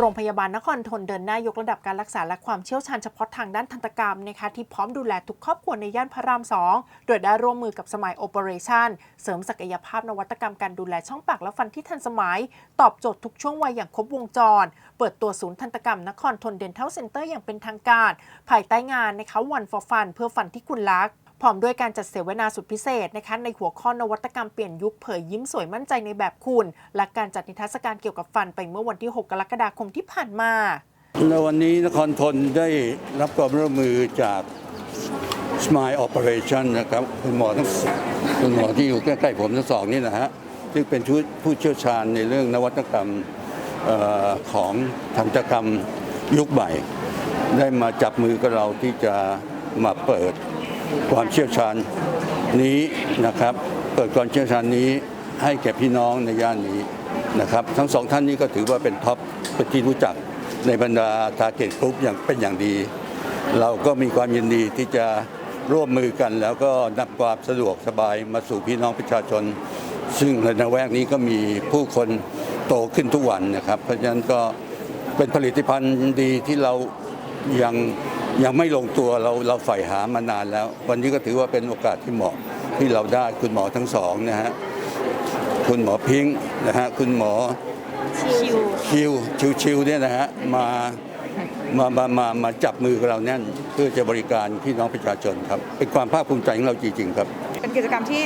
โรงพยาบาลนครทนเดินหน้ายกระดับการรักษาและความเชี่ยวชาญเฉพาะทางด้านทันตกรรมนะคะที่พร้อมดูแลทุกครอบครัวในย่านพระราม 2 โดยได้ร่วมมือกับสมัยโอเปอเรชั่นเสริมศักยภาพนวัตกรรมการดูแลช่องปากและฟันที่ทันสมัย ตอบโจทย์ทุกช่วงวัยอย่างครบวงจร เปิดตัวศูนย์ทันตกรรมนครทนเดนเทลเซ็นเตอร์อย่างเป็นทางการ ภายใต้งานนะคะวัน for fun เพื่อฟันที่คุณรัก พร้อมด้วยการจัดเสวนาสุดพิเศษนะคะในหัวข้อนวัตกรรมเปลี่ยนยุคเผยยิ้มสวยมั่นใจในแบบคุณ และการจัดนิทรรศการเกี่ยวกับฟันไปเมื่อวันที่ 6 กรกฎาคมที่ผ่านมา ในวันนี้นครทนได้รับความร่วมมือจาก Smile Operation นะครับคุณหมอทั้งคุณหมอที่อยู่ใกล้ๆผมทั้งสองนี่นะฮะซึ่งเป็นผู้เชี่ยวชาญในเรื่องนวัตกรรมออของทันตกรรมยุคใหม่ ได้มาจับมือกับเราที่จะมาเปิด ความเชี่ยวชาญนี้นะครับ เปิดความเชี่ยวชาญนี้ให้แก่พี่น้องในย่านนี้นะครับ ทั้งสองท่านนี้ก็ถือว่าเป็นท็อปเป็นที่รู้จักในบรรดาทาร์เก็ตกรุ๊ปอย่างเป็นอย่างดี เราก็มีความยินดีที่จะร่วมมือกันแล้วก็นำความสะดวกสบายมาสู่พี่น้องประชาชน ซึ่งในแวกนี้ก็มีผู้คนโตขึ้นทุกวันนะครับ เพราะฉะนั้นก็เป็นผลิตภัณฑ์ดีที่เรายัง ยังไม่ลงตัวเราเราใฝ่หามานานแล้ว วันนี้ก็ถือว่าเป็นโอกาสที่เหมาะที่เราได้คุณหมอทั้งสองนะฮะคุณหมอพิงค์นะฮะคุณหมอชิวชิวชิวชิวเนี่ยนะฮะมามามามามาจับมือกับเราแน่นเพื่อจะบริการพี่น้องประชาชนครับ เป็นความภาคภูมิใจของเราจริงๆครับ เป็นกิจกรรมที่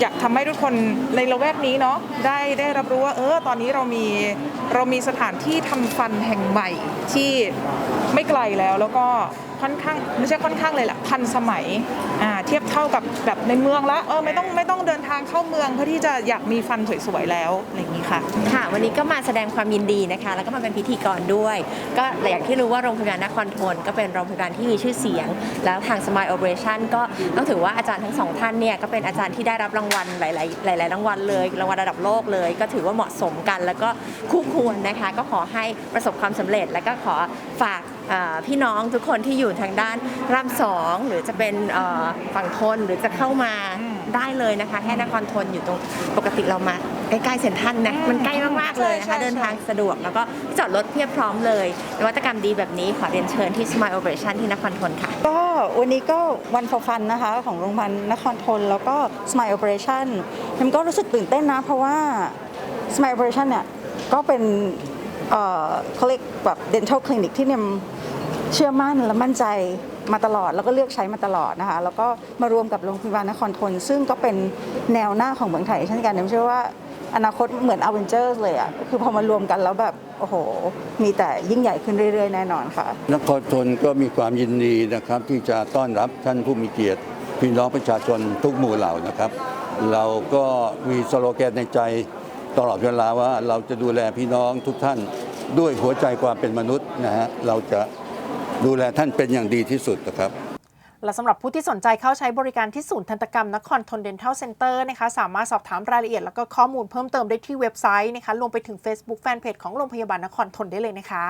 อยากทำให้ทุกคนในละแวกนี้เนาะได้ได้รับรู้ว่าเออตอนนี้เรามีเรามีสถานที่ทำฟันแห่งใหม่ที่ไม่ไกลแล้วแล้วก็ ค่อนข้างไม่ใช่ค่อนข้างเลยแหละทันสมัยเทียบเท่ากับแบบในเมืองละเออไม่ต้องไม่ต้องเดินทางเข้าเมืองเพื่อที่จะอยากมีฟันสวยๆแล้วอะไรอย่างนี้ค่ะ ค่ะ วันนี้ก็มาแสดงความยินดีนะคะ แล้วก็มาเป็นพิธีกรด้วย ก็อย่างที่รู้ว่าโรงพยาบาลนครทนก็เป็นโรงพยาบาลที่มีชื่อเสียง แล้วทาง Smile Operation ก็ต้องถือว่าอาจารย์ทั้งสองท่านเนี่ยก็เป็นอาจารย์ที่ได้รับรางวัลหลาย ๆ หลาย ๆ รางวัลเลยรางวัลระดับโลกเลย ก็ถือว่าเหมาะสมกัน แล้วก็คู่ควรนะคะ ก็ขอให้ประสบความสำเร็จ แล้วก็ขอฝาก พี่น้องทุกคนที่อยู่ทางด้านรามสองหรือจะเป็นเอ่อฝั่งทนหรือจะเข้ามาได้เลยนะคะแค่นครทนอยู่ตรงปกติเรามาใกล้ๆเซ็นทรัลนะอืมมันใกล้มากๆเลยนะใช่คะใช่เดินทางสะดวกแล้วก็จอดรถเพียบพร้อมเลยนวัตกรรมดีแบบนี้ขอเรียนเชิญที่ Smile Operation ที่นครทนค่ะ ก็วันนี้ก็วัน for fun นะคะของโรงพยาบาลนครทนแล้วก็ Smile Operation มันก็รู้สึกตื่นเต้นนะ เพราะว่า Smile Operation เนี่ยก็เป็นเอ่อเขาเรียกแบบ dental clinic ที่เนี่ย เชื่อมั่นและมั่นใจมาตลอด แล้วก็เลือกใช้มาตลอดนะคะ แล้วก็มารวมกับโรงพยาบาลนครทน ซึ่งก็เป็นแนวหน้าของเมืองไทยเช่นกันผมเชื่อว่าอนาคตเหมือน a v e n g e r s เลยอะ คือพอมารวมกันแล้วแบบ โอ้โห มีแต่ยิ่งใหญ่ขึ้นเรื่อย ๆ แน่นอนค่ะ นครทนก็มีความยินดีนะครับ ที่จะต้อนรับท่านผู้มีเกียรติ พี่น้องประชาชนทุกหมู่เหล่านะครับ เราก็มีสโลแกนในใจตลอดเวลาว่าเราจะดูแลพี่น้องทุกท่านด้วยหัวใจความเป็นมนุษย์นะฮะเราจะ ดูแลท่านเป็นอย่างดีที่สุดนะครับ และสำหรับผู้ที่สนใจเข้าใช้บริการที่ศูนย์ทันตกรรมนครทนเดนเทลเซ็นเตอร์นะคะสามารถสอบถามรายละเอียดแล้วก็ข้อมูลเพิ่มเติมได้ที่เว็บไซต์นะคะรวมไปถึง Facebook Fanpage ของโรงพยาบาลนครทนได้เลยนะคะ